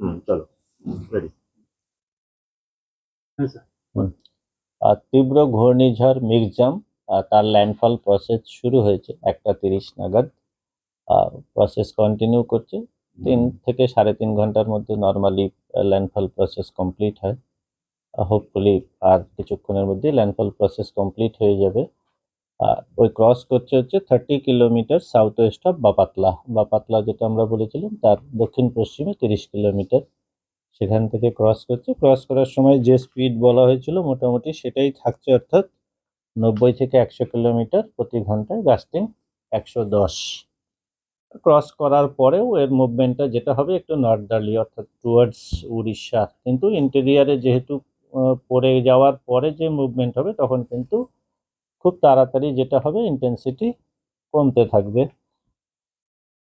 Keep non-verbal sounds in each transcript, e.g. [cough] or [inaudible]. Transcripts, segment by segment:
হুম চলো। রেডি আর তীব্র ঘূর্ণিঝড় মিগজাম আর তার ল্যান্ডফল প্রসেস শুরু হয়েছে একটা তিরিশ নাগাদ। প্রসেস কন্টিনিউ করছে। তিন থেকে সাড়ে তিন ঘণ্টার মধ্যে নর্মালি ল্যান্ডফল প্রসেস কমপ্লিট হয়। হোপফুলি আর কিছুক্ষণের মধ্যে ল্যান্ডফল প্রসেস কমপ্লিট হয়ে যাবে। ওই ক্রস করছে হচ্ছে thirty kilometre south west of Bapatla Bapatla যেটা আমরা বলেছিলাম, তার দক্ষিণ পশ্চিমে তিরিশ কিলোমিটার সেখান থেকে ক্রস করছে। ক্রস করার সময় যে স্পিড বলা হয়েছিল, মোটামুটি সেটাই থাকছে অর্থাৎ নব্বই থেকে একশো কিলোমিটার প্রতি ঘন্টায় গাস্টিং একশো দশ। ক্রস করার পরেও এর মুভমেন্টটা যেটা হবে একটু নর্দার্লি অর্থাৎ টুয়ার্ডস উড়িষ্যা। কিন্তু ইন্টেরিয়ারে যেহেতু পড়ে যাওয়ার পরে যে মুভমেন্ট হবে, তখন কিন্তু খুব তাড়াতাড়ি যেটা হবে ইন্টেন্সিটি কমতে থাকবে।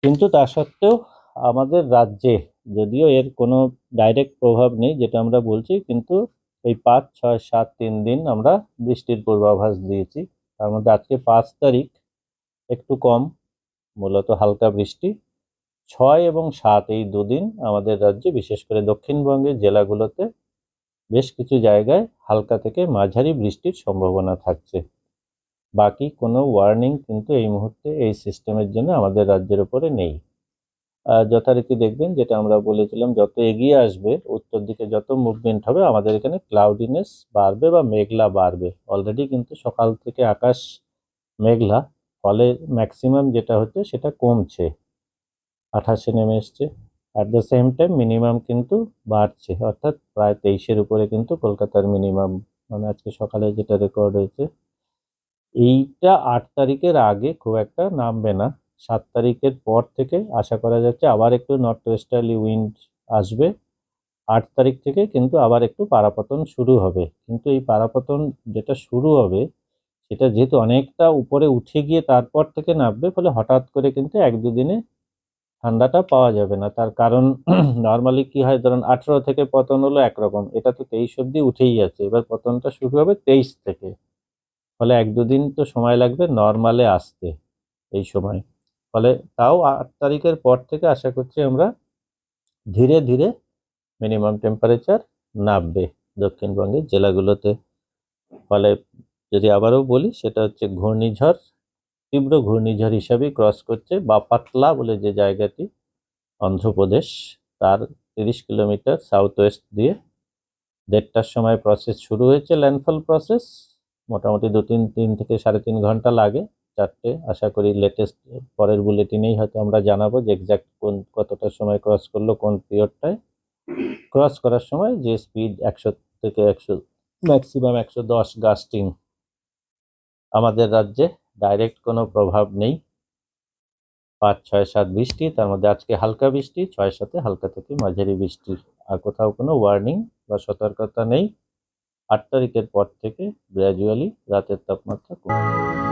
কিন্তু তা সত্ত্বেও আমাদের রাজ্যে যদিও এর কোনো ডাইরেক্ট প্রভাব নেই, যেটা আমরা বলছি, কিন্তু এই পাঁচ, ছয়, সাত, তিন দিন আমরা বৃষ্টির পূর্বাভাস দিয়েছি। তার মধ্যে আজকে পাঁচ তারিখ, একটু কম, মূলত হালকা বৃষ্টি। ছয় এবং সাত এই দুদিন আমাদের রাজ্যে, বিশেষ করে দক্ষিণবঙ্গের জেলাগুলোতে, বেশ কিছু জায়গায় হালকা থেকে মাঝারি বৃষ্টির সম্ভাবনা থাকছে। বাকি কোনো ওয়ার্নিং কিন্তু এই মুহূর্তে এই সিস্টেমের জন্য আমাদের রাজ্যের উপরে নেই। যথারীতি দেখবেন যেটা আমরা বলেছিলাম, যত এগিয়ে আসবে, উত্তর দিকে যত মুভমেন্ট হবে, আমাদের এখানে ক্লাউডিনেস বাড়বে বা মেঘলা বাড়বে। অলরেডি কিন্তু সকাল থেকে আকাশ মেঘলা, ফলে ম্যাক্সিমাম যেটা হচ্ছে সেটা কমছে। আঠাশে নেমে এসছে। At the same time minimum কিন্তু বাড়ছে। অর্থাৎ প্রায় তেইশের উপরে কিন্তু কলকাতার মিনিমাম মানে আজকে সকালে যেটা রেকর্ড হয়েছে এইটা আট তারিখের আগে খুব একটা নামবে না। সাত তারিখের পর থেকে আশা করা যাচ্ছে আবার একটু নর্থ ওয়েস্টার্লি উইন্ড আসবে। আট তারিখ থেকে কিন্তু আবার একটু পারাপতন শুরু হবে। কিন্তু এই পারাপতন যেটা শুরু হবে, সেটা যেহেতু অনেকটা উপরে উঠে গিয়ে তারপর থেকে নামবে, ফলে হঠাৎ করে কিন্তু এক দুদিনে ঠান্ডাটা পাওয়া যাবে না। তার কারণ [clears throat] নর্মালি কি হয়, ধরুন আঠেরো থেকে পতন হলো একরকম। এটা তো তেইশ অব্দি উঠেই আছে এবার পতনটা শুরু হবে তেইশ থেকে। ফলে এক দুদিন তো সময় লাগবে নর্মালে আসতে এই সময়। ফলে তাও আট তারিখের পর থেকে আশা করছি আমরা ধীরে ধীরে মিনিমাম টেম্পারেচার নামবে দক্ষিণবঙ্গের জেলাগুলোতে। ফলে যদি আবারও বলি, সেটা হচ্ছে ঘূর্ণিঝড়, তীব্র ঘূর্ণিঝড় হিসাবেই ক্রস করছে বা পাতলা বলে যে জায়গাটি অন্ধ্রপ্রদেশ, তার তিরিশ কিলোমিটার সাউথ ওয়েস্ট দিয়ে দেড়টার সময় প্রসেস শুরু হয়েছে ল্যান্ডফল প্রসেস মোটামুটি দু তিন তিন থেকে সাড়ে তিন ঘণ্টা লাগে চারটে। আশা করি লেটেস্ট পরের বুলেটিনেই হয়তো আমরা জানাব যে এক্স্যাক্ট কোন, কতটা সময় ক্রস করল কোন পিরিয়ডটায় ক্রস করার সময় যে স্পিড একশো থেকে একশো ম্যাক্সিমাম একশো দশ গাস্টিং আমাদের রাজ্যে ডাইরেক্ট কোনো প্রভাব নেই। পাঁচ, ছয়, সাত বৃষ্টি, তার মধ্যে আজকে হালকা বৃষ্টি, ছয় সাথে হালকা থেকে মাঝারি বৃষ্টি। আর কোথাও কোনো ওয়ার্নিং বা সতর্কতা নেই। আট তারিখের পর থেকে গ্র্যাজুয়ালি রাতের তাপমাত্রা কমে।